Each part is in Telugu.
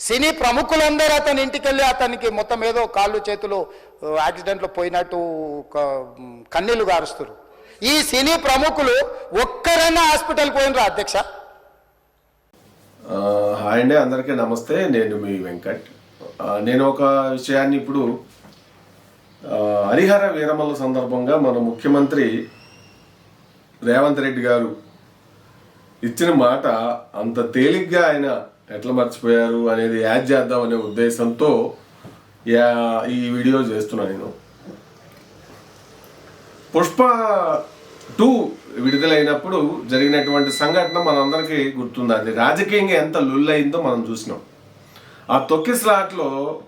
సినీ ప్రముఖులందరూ అతని ఇంటికి వెళ్ళి అతనికి మొత్తం ఏదో కాళ్ళు చేతులు యాక్సిడెంట్లో పోయినట్టు కన్నీళ్ళు గారుస్తారు ఈ సినీ ప్రముఖులు ఒక్కరైనా హాస్పిటల్ పోయినరా అధ్యక్ష? హాయ్ అండి అందరికీ నమస్తే. నేను మీ వెంకట్. నేను ఒక విషయాన్ని ఇప్పుడు హరిహర వీరమల్ల సందర్భంగా మన ముఖ్యమంత్రి రేవంత్ రెడ్డి గారు ఇచ్చిన మాట అంత తేలిగ్గా ఆయన ఎట్లా మర్చిపోయారు అనేది యాడ్ చేద్దాం అనే ఉద్దేశంతో యా- ఈ వీడియో చేస్తున్నా నేను. పుష్ప టూ విడుదలైనప్పుడు జరిగినటువంటి సంఘటన మనందరికీ గుర్తుంది అది రాజకీయంగా ఎంత లుల్లయిందో మనం చూసినాం. ఆ తొక్కి స్లాట్లో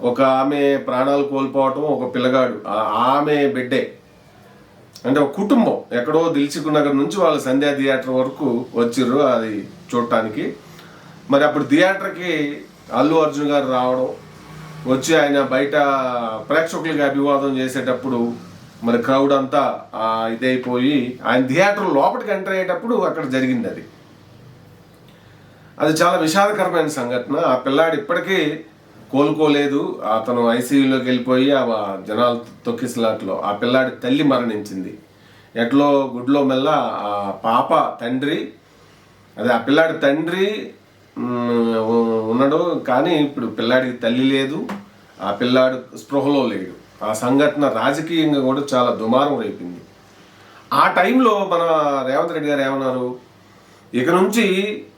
ఒక ఆమె ప్రాణాలు కోల్పోవటం ఒక పిల్లగాడు ఆ- ఆమె బిడ్డే అంటే ఒక కుటుంబం ఎక్కడో దిల్చుకు నుంచి వాళ్ళు సంధ్యా థియేటర్ వరకు వచ్చిర్రు అది చూడటానికి. మరి అప్పుడు థియేటర్కి అల్లు అర్జున్ గారు రావడం వచ్చి ఆయన బయట ప్రేక్షకులకి అభివాదం చేసేటప్పుడు మరి క్రౌడ్ అంతా ఇదైపోయి ఆయన థియేటర్ లోపలికి ఎంటర్ అయ్యేటప్పుడు అక్కడ జరిగింది అది. అది చాలా విషాదకరమైన సంఘటన. ఆ పిల్లాడు ఇప్పటికీ కోలుకోలేదు. అతను ఐసీయూలోకి వెళ్ళిపోయి ఆ జనాలు తొక్కిసలాట్లో ఆ పిల్లాడి తల్లి మరణించింది. ఎట్లో గుడ్లో మెల్ల ఆ పాప తండ్రి అదే ఆ పిల్లాడి తండ్రి ఉన్నాడు కానీ ఇప్పుడు పిల్లాడికి తల్లి లేదు ఆ పిల్లాడు స్పృహలో లేడు. ఆ సంఘటన రాజకీయంగా కూడా చాలా దుమారం రేపింది. ఆ టైంలో మన రేవంత్ రెడ్డి గారు ఏమన్నారు? ఇక నుంచి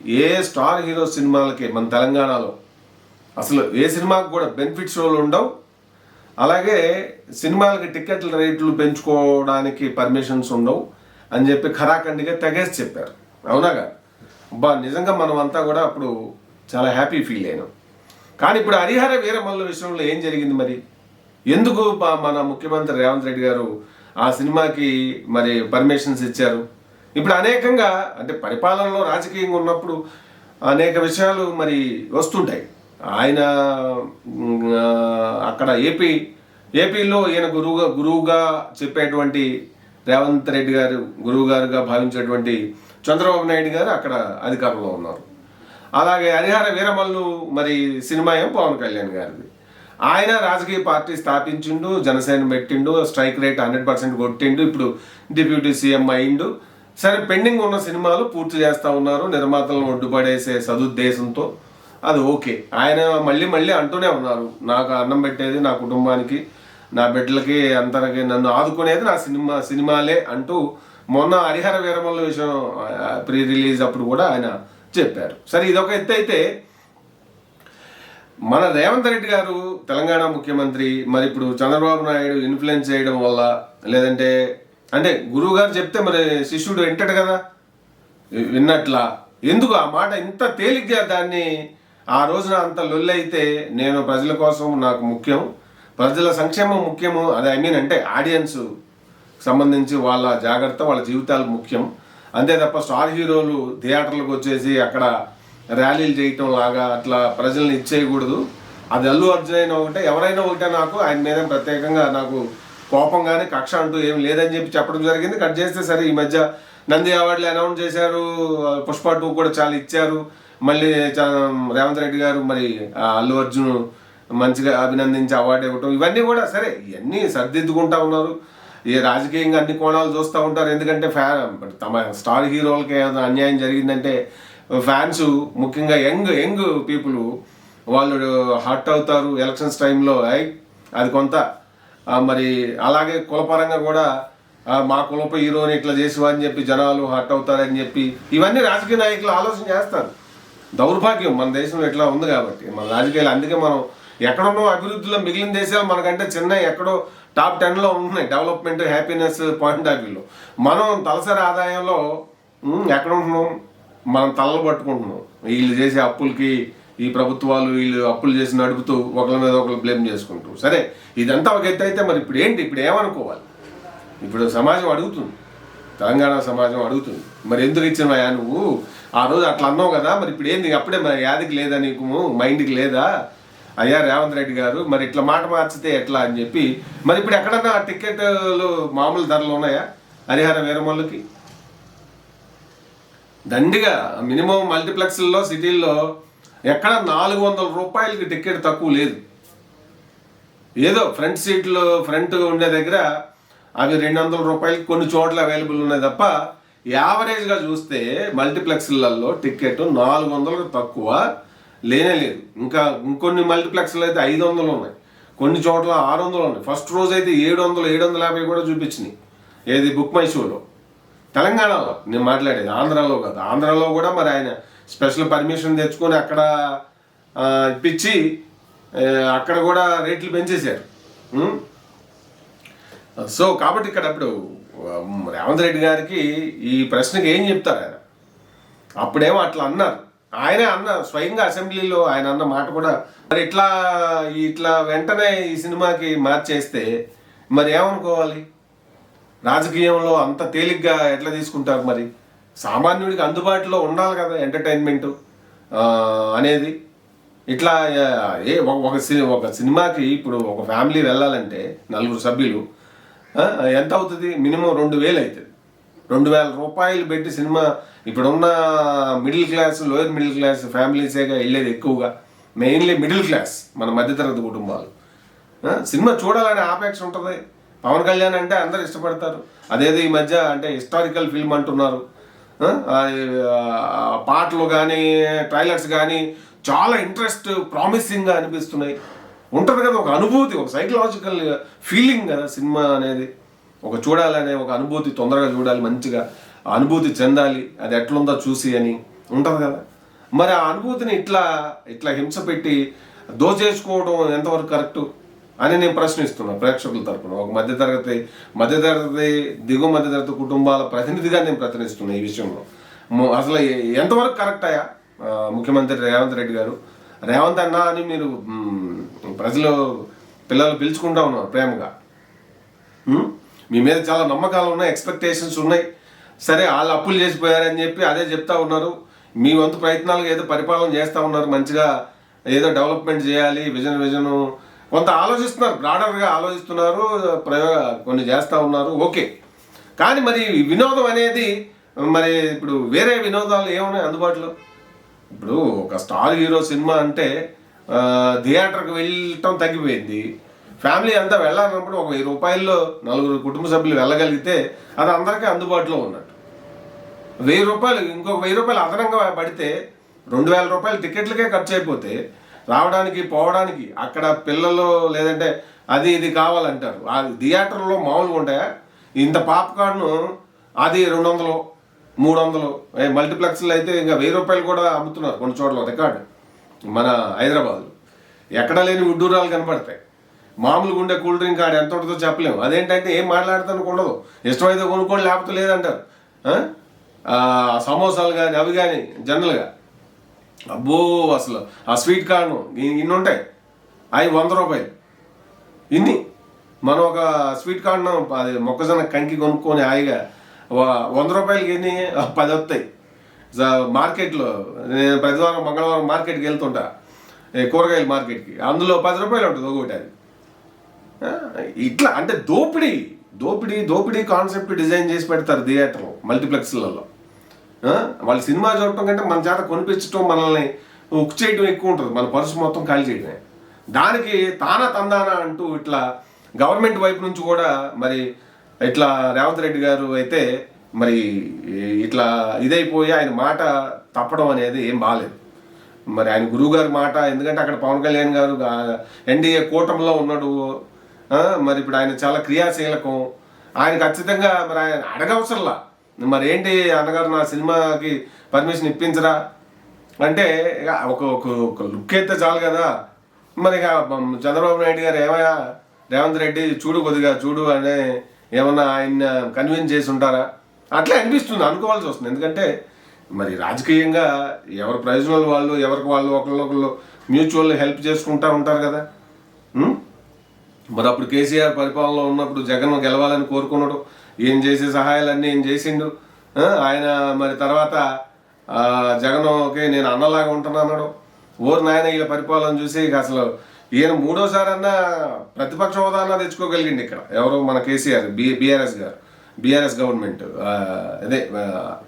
ఏ స్టార్ హీరో సినిమాలకి మన తెలంగాణలో అసలు ఏ సినిమాకి కూడా బెనిఫిట్ షోలు ఉండవు. అలాగే సినిమాలకి టికెట్ల రేట్లు పెంచుకోవడానికి పర్మిషన్స్ ఉండవు అని చెప్పి ఖరాఖండిగా తెగేసి చెప్పారు. అవునాగా బా నిజంగా మనం అంతా కూడా అప్పుడు చాలా హ్యాపీ ఫీల్ అయినాం. కానీ ఇప్పుడు హరిహర వీరమల్ల విషయంలో ఏం జరిగింది మరి? ఎందుకు మన ముఖ్యమంత్రి రేవంత్ రెడ్డి గారు ఆ సినిమాకి మరి పర్మిషన్స్ ఇచ్చారు? ఇప్పుడు అనేకంగా అంటే పరిపాలనలో రాజకీయంగా ఉన్నప్పుడు అనేక విషయాలు మరి వస్తుంటాయి. ఆయన అక్కడ ఏపీ ఏపీలో ఈయన గురువుగా గురువుగా చెప్పేటువంటి రేవంత్ రెడ్డి గారు గురువు గారుగా భావించేటువంటి చంద్రబాబు నాయుడు గారు అక్కడ అధికారంలో ఉన్నారు. అలాగే హరిహర వీరమల్లు మరి సినిమా ఏం పవన్ కళ్యాణ్ గారిది. ఆయన రాజకీయ పార్టీ స్థాపించిండు జనసేన పెట్టిండు స్ట్రైక్ రేట్ హండ్రెడ్ పర్సెంట్ కొట్టిండు ఇప్పుడు డిప్యూటీ సీఎం అయిండు. సరే పెండింగ్ ఉన్న సినిమాలు పూర్తి చేస్తా ఉన్నారు నిర్మాతలను ఒడ్డుపడేసే సదుద్దేశంతో అది ఓకే. ఆయన మళ్ళీ మళ్ళీ అంటూనే ఉన్నారు నాకు అన్నం పెట్టేది నా కుటుంబానికి నా బిడ్డలకి అందరికి నన్ను ఆదుకునేది నా సినిమా సినిమాలే అంటూ మొన్న హరిహర వీరమల్ల విషయం ప్రీ రిలీజ్ అప్పుడు కూడా ఆయన చెప్పారు. సరే ఇదొక ఎత్తు అయితే మన రేవంత్ రెడ్డి గారు తెలంగాణ ముఖ్యమంత్రి మరి ఇప్పుడు చంద్రబాబు నాయుడు ఇన్ఫ్లుయెన్స్ చేయడం వల్ల లేదంటే అంటే గురువు గారు చెప్తే మరి శిష్యుడు వింటాడు కదా? విన్నట్లా. ఎందుకు ఆ మాట ఇంత తేలిగ్గా దాన్ని ఆ రోజున అంత లొల్లైతే నేను ప్రజల కోసం నాకు ముఖ్యం ప్రజల సంక్షేమం ముఖ్యము అది ఐ మీన్ అంటే ఆడియన్స్ సంబంధించి వాళ్ళ జాగ్రత్త వాళ్ళ జీవితాలు ముఖ్యం. అంతే తప్ప స్టార్ హీరోలు థియేటర్లకు వచ్చేసి అక్కడ ర్యాలీలు చేయటం లాగా అట్లా ప్రజల్ని ఇచ్చేయకూడదు అది అల్లు అర్జున్ అయినా ఒకటే ఎవరైనా ఒకటే నాకు ఆయన మీద ప్రత్యేకంగా నాకు కోపం కానీ కక్ష అంటూ ఏం లేదని చెప్పి చెప్పడం జరిగింది. కట్ చేస్తే సరే ఈ మధ్య నంది అవార్డులు అనౌన్స్ చేశారు. పుష్ప టూ కూడా చాలా ఇచ్చారు. మళ్ళీ రేవంత్ రెడ్డి గారు మరి అల్లు అర్జున్ మంచిగా అభినందించి అవార్డు ఇవ్వటం. ఇవన్నీ కూడా సరే ఇవన్నీ సర్దిద్దుకుంటా ఉన్నారు. ఈ రాజకీయంగా అన్ని కోణాలు చూస్తూ ఉంటారు. ఎందుకంటే ఫ్యాన్ తమ స్టార్ హీరోలకి ఏదైనా అన్యాయం జరిగిందంటే ఫ్యాన్స్ ముఖ్యంగా యంగ్ యంగ్ పీపుల్ వాళ్ళు హర్ట్ అవుతారు ఎలక్షన్స్ టైంలో. ఐ అది కొంత. మరి అలాగే కులపరంగా కూడా మా కులప హీరోని ఇట్లా చేసివా అని చెప్పి జనాలు హర్ట్ అవుతారని చెప్పి ఇవన్నీ రాజకీయ నాయకులు ఆలోచన చేస్తారు. దౌర్భాగ్యం మన దేశంలో ఇట్లా ఉంది కాబట్టి. మన రాజకీయాలు అందుకే మనం ఎక్కడున్నో అభివృద్ధిలో మిగిలిన దేశాలు మనకంటే చిన్న ఎక్కడో టాప్ టెన్లో ఉంటున్నాయి డెవలప్మెంట్ హ్యాపీనెస్ పాయింట్ ఆఫ్ వ్యూలో. మనం తలసరి ఆదాయంలో ఎక్కడ ఉంటున్నాం మనం తలలు పట్టుకుంటున్నాం. వీళ్ళు చేసే అప్పులకి ఈ ప్రభుత్వాలు వీళ్ళు అప్పులు చేసి నడుపుతూ ఒకరి మీద ఒకరు బ్లేమ్ చేసుకుంటూ. సరే ఇదంతా ఒక ఎత్తు అయితే మరి ఇప్పుడు ఏంటి? ఇప్పుడు ఏమనుకోవాలి? ఇప్పుడు సమాజం అడుగుతుంది. తెలంగాణ సమాజం అడుగుతుంది. మరి ఎందుకు ఇచ్చినవా నువ్వు? ఆ రోజు అట్లా అన్నావు కదా మరి ఇప్పుడు ఏంది? అప్పుడే మరి యాదికి లేదా నీకు? మైండ్కి లేదా? అయ్యా రేవంత్ రెడ్డి గారు మరి ఇట్లా మాట మార్చితే ఎట్లా అని చెప్పి మరి ఇప్పుడు ఎక్కడన్నా టికెట్లు మామూలు ధరలు ఉన్నాయా? హరిహర వీరమల్లుకి దండిగా మినిమం మల్టీప్లెక్స్లో సిటీల్లో ఎక్కడ నాలుగు వందల రూపాయలకి టికెట్ తక్కువ లేదు. ఏదో ఫ్రంట్ సీట్లు ఫ్రంట్ ఉండే దగ్గర అవి రెండు వందల రూపాయలకి కొన్ని చోట్ల అవైలబుల్ ఉన్నాయి తప్ప యావరేజ్గా చూస్తే మల్టీప్లెక్స్లలో టికెట్ నాలుగు వందలకు తక్కువ లేనే లేదు. ఇంకా ఇంకొన్ని మల్టీప్లెక్స్లు అయితే ఐదు వందలు ఉన్నాయి. కొన్ని చోట్ల ఆరు వందలు ఉన్నాయి. ఫస్ట్ రోజు అయితే ఏడు వందలు ఏడు వందల యాభై కూడా చూపించినాయి. ఏది బుక్ మై షోలో తెలంగాణలో. నేను మాట్లాడేది ఆంధ్రాలో కాదు. ఆంధ్రాలో కూడా మరి ఆయన స్పెషల్ పర్మిషన్ తెచ్చుకొని అక్కడ ఇప్పించి అక్కడ కూడా రేట్లు పెంచేశారు. సో కాబట్టి ఇక్కడ అప్పుడు రేవంత్ రెడ్డి గారికి ఈ ప్రశ్నకి ఏం చెప్తారు ఆయన? అప్పుడేమో అట్లా అన్నారు. ఆయనే అన్న స్వయంగా అసెంబ్లీలో ఆయన అన్న మాట కూడా మరి ఇట్లా ఇట్లా వెంటనే ఈ సినిమాకి మార్చేస్తే మరి ఏమనుకోవాలి? రాజకీయంలో అంత తేలిగ్గా ఎట్లా తీసుకుంటారు మరి? సామాన్యుడికి అందుబాటులో ఉండాలి కదా ఎంటర్టైన్మెంట్ అనేది. ఇట్లా ఏ ఒక- ఒక సి ఒక సినిమాకి ఇప్పుడు ఒక ఫ్యామిలీ వెళ్ళాలంటే నలుగురు సభ్యులు ఎంత అవుతుంది? మినిమం రెండు వేలు అవుతుంది. రెండు వేల రూపాయలు పెట్టి సినిమా ఇప్పుడున్న middle class lower middle class ఫ్యామిలీసేగా వెళ్ళేది ఎక్కువగా. మెయిన్లీ మిడిల్ క్లాస్ మన మధ్యతరగతి కుటుంబాలు. సినిమా చూడాలనే ఆపేక్ష ఉంటుంది. పవన్ కళ్యాణ్ అంటే అందరు ఇష్టపడతారు. అదేదో ఈ మధ్య అంటే హిస్టారికల్ ఫిల్మ్ అంటున్నారు. పాటలు కానీ ట్రైలర్స్ కానీ చాలా ఇంట్రెస్ట్ ప్రామిసింగ్గా అనిపిస్తున్నాయి. ఉంటుంది కదా ఒక అనుభూతి ఒక సైకలాజికల్ ఫీలింగ్ కదా సినిమా అనేది. ఒక చూడాలనే ఒక అనుభూతి తొందరగా చూడాలి మంచిగా. అనుభూతి చెందాలి అది ఎట్లుందో చూసి అని ఉంటుంది కదా. మరి ఆ అనుభూతిని ఇట్లా ఇట్లా హింస పెట్టి దోచేసుకోవడం ఎంతవరకు కరెక్టు అని నేను ప్రశ్నిస్తున్నా ప్రేక్షకుల తరపున. ఒక మధ్యతరగతి మధ్యతరగతి దిగువ మధ్యతరగతి కుటుంబాల ప్రతినిధిగా నేను ప్రతినిస్తున్నా ఈ విషయంలో. అసలు ఎంతవరకు కరెక్ట్ అయ్యా? ముఖ్యమంత్రి రేవంత్ రెడ్డి గారు. రేవంత్ అన్న అని మీరు ప్రజలు పిల్లలు పిలుచుకుంటా ఉన్నారు ప్రేమగా. మీ? మీద చాలా నమ్మకాలు ఉన్నాయి ఎక్స్పెక్టేషన్స్ ఉన్నాయి. సరే వాళ్ళు అప్పులు చేసిపోయారని చెప్పి అదే చెప్తా ఉన్నారు. మీ వంతు ప్రయత్నాలు ఏదో పరిపాలన చేస్తూ ఉన్నారు మంచిగా ఏదో డెవలప్మెంట్ చేయాలి విజన్ విజన్. కొంత ఆలోచిస్తున్నారు బ్రాడర్గా ఆలోచిస్తున్నారు ప్రయోగ కొన్ని చేస్తూ ఉన్నారు ఓకే. కానీ మరి వినోదం అనేది మరి ఇప్పుడు వేరే వినోదాలు ఏమున్నాయి అందుబాటులో? ఇప్పుడు ఒక స్టార్ హీరో సినిమా అంటే థియేటర్కి వెళ్ళటం తగ్గిపోయింది. ఫ్యామిలీ అంతా వెళ్ళాలన్నప్పుడు ఒక వెయ్యి రూపాయల్లో నలుగురు కుటుంబ సభ్యులు వెళ్ళగలిగితే అది అందరికీ అందుబాటులో ఉన్నట్టు వెయ్యి రూపాయలు ఇంకొక వెయ్యి రూపాయలు అదనంగా పడితే రెండు వేల రూపాయలు టికెట్లకే ఖర్చు అయిపోతే రావడానికి పోవడానికి అక్కడ పిల్లలు లేదంటే అది ఇది కావాలంటారు. ఆ థియేటర్లో మామూలుగా ఉంటే ఇంత పాప్కార్న్ అది రెండు వందలు మూడు వందలు మల్టీప్లెక్స్లు మల్టీప్లెక్స్లో అయితే ఇంకా వెయ్యి రూపాయలు కూడా అమ్ముతున్నారు కొన్ని చోట్ల రికార్డు మన హైదరాబాద్. ఎక్కడ లేని ఉడ్డూరాలు కనపడతాయి. మామూలుగా ఉండే కూల్ డ్రింక్ ఆడ ఎంత ఉంటుందో చెప్పలేము. అదేంటంటే ఏం మాట్లాడతానికి ఉండదు. ఇష్టమైతే కొనుక్కోండి లేకపోతే లేదంటారు. సమోసాలు కానీ అవి కానీ జనరల్గా అబ్బో అసలు. ఆ స్వీట్ కార్న్ ఇన్ని ఉంటాయి. అవి వంద రూపాయలు. ఇన్ని. మనం ఒక స్వీట్ కార్న్ అది మొక్కజొన్న కంకి కొనుక్కొని హాయిగా వంద రూపాయలకి ఎన్ని? పది వస్తాయి. మార్కెట్లో నేను ప్రతివారం మంగళవారం మార్కెట్కి వెళ్తుంటా. కూరగాయల మార్కెట్కి. అందులో పది రూపాయలు ఉంటుంది ఒకటి అది. ఇట్లా అంటే దోపిడీ దోపిడీ దోపిడీ కాన్సెప్ట్ డిజైన్ చేసి పెడతారు థియేటర్లో మల్టీప్లెక్స్లలో వాళ్ళు సినిమా చూడటం కంటే మన చేత కొనిపించడం మనల్ని ఉక్ చేయడం ఎక్కువ ఉంటుంది. మన పరుసు మొత్తం ఖాళీ చేయడమే దానికి తానా తందానా అంటూ ఇట్లా గవర్నమెంట్ వైపు నుంచి కూడా మరి ఇట్లా రేవంత్ రెడ్డి గారు అయితే మరి ఇట్లా ఇదైపోయి ఆయన మాట తప్పడం అనేది ఏం బాగాలేదు మరి ఆయన గురువు గారి మాట ఎందుకంటే అక్కడ పవన్ కళ్యాణ్ గారు ఎన్డీఏ కూటమిలో ఉన్నాడు. మరి ఇప్పుడు ఆయన చాలా క్రియాశీలకం. ఆయన ఖచ్చితంగా మరి ఆయన అడగవసరంలా. మరి ఏంటి అన్నగారు నా సినిమాకి పర్మిషన్ ఇప్పించరా? అంటే ఇక ఒక ఒక లుక్ అయితే చాలు కదా. మరి ఇక చంద్రబాబు నాయుడు గారు ఏమయ్యా? రేవంత్ రెడ్డి చూడు కొద్దిగా చూడు అనే ఏమన్నా ఆయన కన్విన్స్ చేసి ఉంటారా? అట్లా అనిపిస్తుంది అనుకోవాల్సి వస్తుంది. ఎందుకంటే మరి రాజకీయంగా ఎవరి ప్రయోజనాలు వాళ్ళు ఎవరికి వాళ్ళు ఒకళ్ళొకళ్ళు మ్యూచువల్ హెల్ప్ చేసుకుంటా ఉంటారు కదా. మరి అప్పుడు కేసీఆర్ పరిపాలనలో ఉన్నప్పుడు జగన్ గెలవాలని కోరుకున్నాడు. ఏం చేసే సహాయాలన్నీ ఏం చేసిండు? ఆయన మరి తర్వాత జగన్ జగన్కి నేను అన్నలాగా ఉంటున్నాడు ఓరు నాయన ఈయన పరిపాలన చూసి ఇక అసలు ఈయన మూడోసారి అన్నా ప్రతిపక్ష హోదా అన్నా తెచ్చుకోగలిగింది ఇక్కడ. ఎవరు? మన కేసీఆర్ బి బీఆర్ఎస్ గారు. బీఆర్ఎస్ గవర్నమెంట్ అదే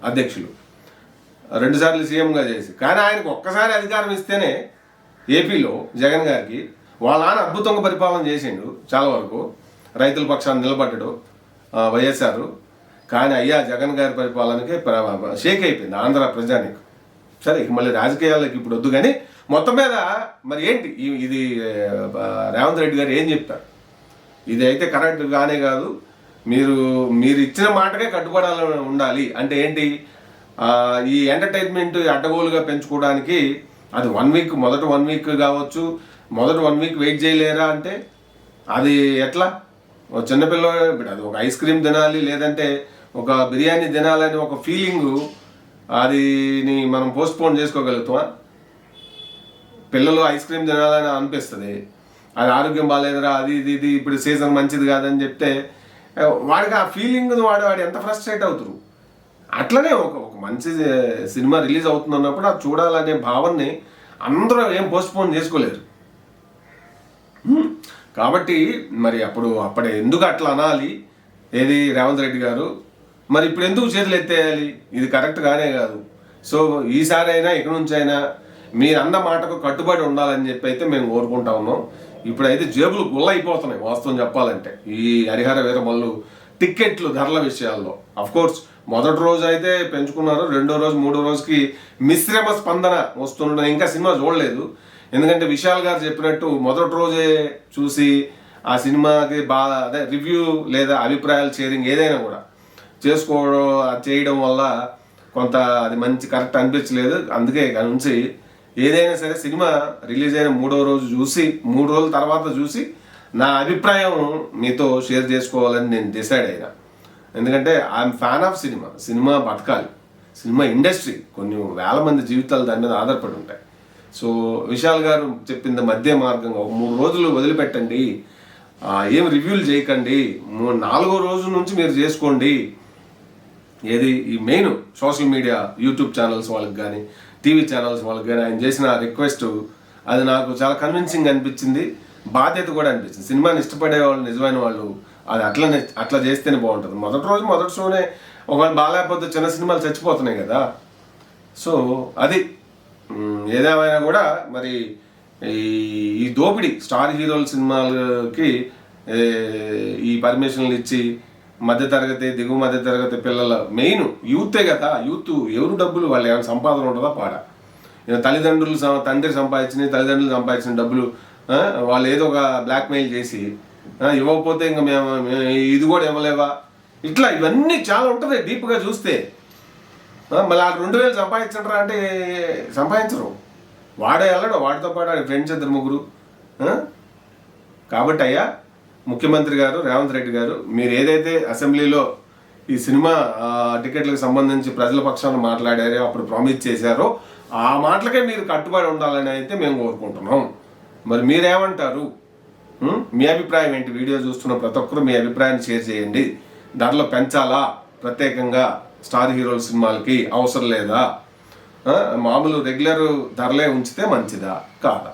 అధ్యక్షులు. రెండుసార్లు సీఎంగా చేసి. కానీ ఆయనకు ఒక్కసారి అధికారం ఇస్తేనే ఏపీలో జగన్ గారికి వాళ్ళ నాన్న అద్భుతంగా పరిపాలన చేసిండు చాలా వరకు. రైతుల పక్షాన్ని నిలబడ్డాడు. వైఎస్ఆర్. కానీ అయ్యా జగన్ గారి పరిపాలనకే షేక్ అయిపోయింది ఆంధ్ర ప్రజానికి. సరే ఇక మళ్ళీ రాజకీయాలకు ఇప్పుడు వద్దు కానీ మొత్తం మీద మరి ఏంటి? ఇది రేవంత్ రెడ్డి గారు ఏం చెప్తారు? ఇది అయితే కరెక్ట్ కానే కాదు. మీరు మీరు ఇచ్చిన మాటకే కట్టుబడాలని ఉండాలి. అంటే ఏంటి? ఈ ఎంటర్టైన్మెంట్ అడ్డగోలుగా పెంచుకోవడానికి అది వన్ వీక్ మొదట వన్ వీక్ కావచ్చు. మొదట వన్ వీక్ వెయిట్ చేయలేరా అంటే? అది ఎట్లా? ఒక చిన్నపిల్ల ఇప్పుడు అది ఒక ఐస్ క్రీమ్ తినాలి లేదంటే ఒక బిర్యానీ తినాలని ఒక ఫీలింగు అదిని మనం పోస్ట్ పోన్ చేసుకోగలుగుతామా? పిల్లలు ఐస్ క్రీమ్ తినాలని అనిపిస్తుంది. అది ఆరోగ్యం బాగాలేదురా అది ఇది ఇది ఇప్పుడు సీజన్ మంచిది కాదని చెప్తే వాడికి ఆ ఫీలింగ్ వాడు వాడు ఎంత ఫ్రస్ట్రేట్ అవుతారు. అట్లనే ఒక ఒక మంచి సినిమా రిలీజ్ అవుతుంది అన్నప్పుడు అది చూడాలనే భావనని అందరూ ఏం పోస్ట్ పోన్ చేసుకోలేరు. కాబట్టి మరి అప్పుడు అప్పుడు ఎందుకు అట్లా అనాలి? ఏది రేవంత్ రెడ్డి గారు? మరి ఇప్పుడు ఎందుకు చేతులు ఎత్తేయాలి? ఇది కరెక్ట్ గానే కాదు. సో ఈసారి అయినా ఇక నుంచి అయినా మీరు అన్న మాటకు కట్టుబడి ఉండాలని చెప్పి అయితే మేము కోరుకుంటా ఉన్నాం. ఇప్పుడైతే జేబులు గుల్లైపోతున్నాయి వాస్తవం చెప్పాలంటే. ఈ హరిహర వీరమల్లు టిక్కెట్లు ధరల విషయాల్లో. అఫ్ కోర్స్ మొదటి రోజు అయితే పెంచుకున్నారు రెండో రోజు మూడో రోజుకి మిశ్రమ స్పందన వస్తుండడం ఇంకా సినిమా చూడలేదు. ఎందుకంటే విశాల్ గారు చెప్పినట్టు మొదటి రోజే చూసి ఆ సినిమాకి బాగా అదే రివ్యూ లేదా అభిప్రాయాలు షేరింగ్ ఏదైనా కూడా చేసుకోవడం అది చేయడం వల్ల కొంత అది మంచి కరెక్ట్ అనిపించలేదు. అందుకే ఇక నుంచి ఏదైనా సరే సినిమా రిలీజ్ అయిన మూడో రోజు చూసి మూడు రోజుల తర్వాత చూసి నా అభిప్రాయం మీతో షేర్ చేసుకోవాలని నేను డిసైడ్ అయినా. ఎందుకంటే I'm fan of cinema. Cinema బతకాలి. Cinema industry. కొన్ని వేల మంది జీవితాలు దాని మీద ఆధారపడి ఉంటాయి. సో విశాల్ గారు చెప్పింది మధ్య మార్గంగా ఒక మూడు రోజులు వదిలిపెట్టండి. ఏం రివ్యూలు చేయకండి. మూ- నాలుగో రోజు నుంచి మీరు చేసుకోండి. ఏది? ఈ main social media YouTube channels వాళ్ళకి కానీ టీవీ ఛానల్స్ వాళ్ళకి కానీ ఆయన చేసిన రిక్వెస్ట్ అది నాకు చాలా కన్విన్సింగ్ అనిపించింది. బాధ్యత కూడా అనిపించింది. సినిమాని ఇష్టపడే వాళ్ళు నిజమైన వాళ్ళు అది అట్లనే అట్లా చేస్తేనే బాగుంటుంది. మొదటి రోజు మొదటి షోనే ఒకవేళ బాగాలేకపోతే చిన్న సినిమాలు చచ్చిపోతున్నాయి కదా. సో అది ఏదేమైనా కూడా మరి ఈ ఈ దోపిడీ స్టార్ హీరోల సినిమాలకి ఈ పర్మిషన్లు ఇచ్చి మధ్యతరగతి దిగువ మధ్యతరగతి పిల్లల మెయిన్ యూతే కదా యూత్ ఎవరు డబ్బులు వాళ్ళు ఏమైనా సంపాదన ఉంటుందా పాడ? తల్లిదండ్రులు సం- తండ్రి సంపాదించిన తల్లిదండ్రులు సంపాదించిన డబ్బులు వాళ్ళు ఏదో ఒక బ్లాక్మెయిల్ చేసి ఇవ్వకపోతే ఇంకా మేము మేము ఇది కూడా ఇవ్వలేవా? ఇట్లా ఇవన్నీ చాలా ఉంటుంది డీప్గా చూస్తే. మళ్ళీ ఆ రెండు వేలు సంపాదించండి అంటే సంపాదించరు. వాడే వెళ్ళడు వాడితో పాటు వాడి ఫ్రెండ్స్ ఇద్దరు ముగ్గురు. కాబట్టి అయ్యా ముఖ్యమంత్రి గారు రేవంత్ రెడ్డి గారు మీరు ఏదైతే అసెంబ్లీలో ఈ సినిమా టికెట్లకు సంబంధించి ప్రజల పక్షాన మాట్లాడారో అప్పుడు ప్రామిస్ చేశారో ఆ మాటలకే మీరు కట్టుబడి ఉండాలని అయితే మేము కోరుకుంటున్నాం. మరి మీరేమంటారు? మీ అభిప్రాయం ఏంటి? వీడియో చూస్తున్న ప్రతి ఒక్కరు మీ అభిప్రాయాన్ని షేర్ చేయండి. ధరలు పెంచాలా? ప్రత్యేకంగా స్టార్ హీరోల సినిమాలకి అవసరం లేదా? మామూలు రెగ్యులర్ ధరలే ఉంచితే మంచిదా? కాదా?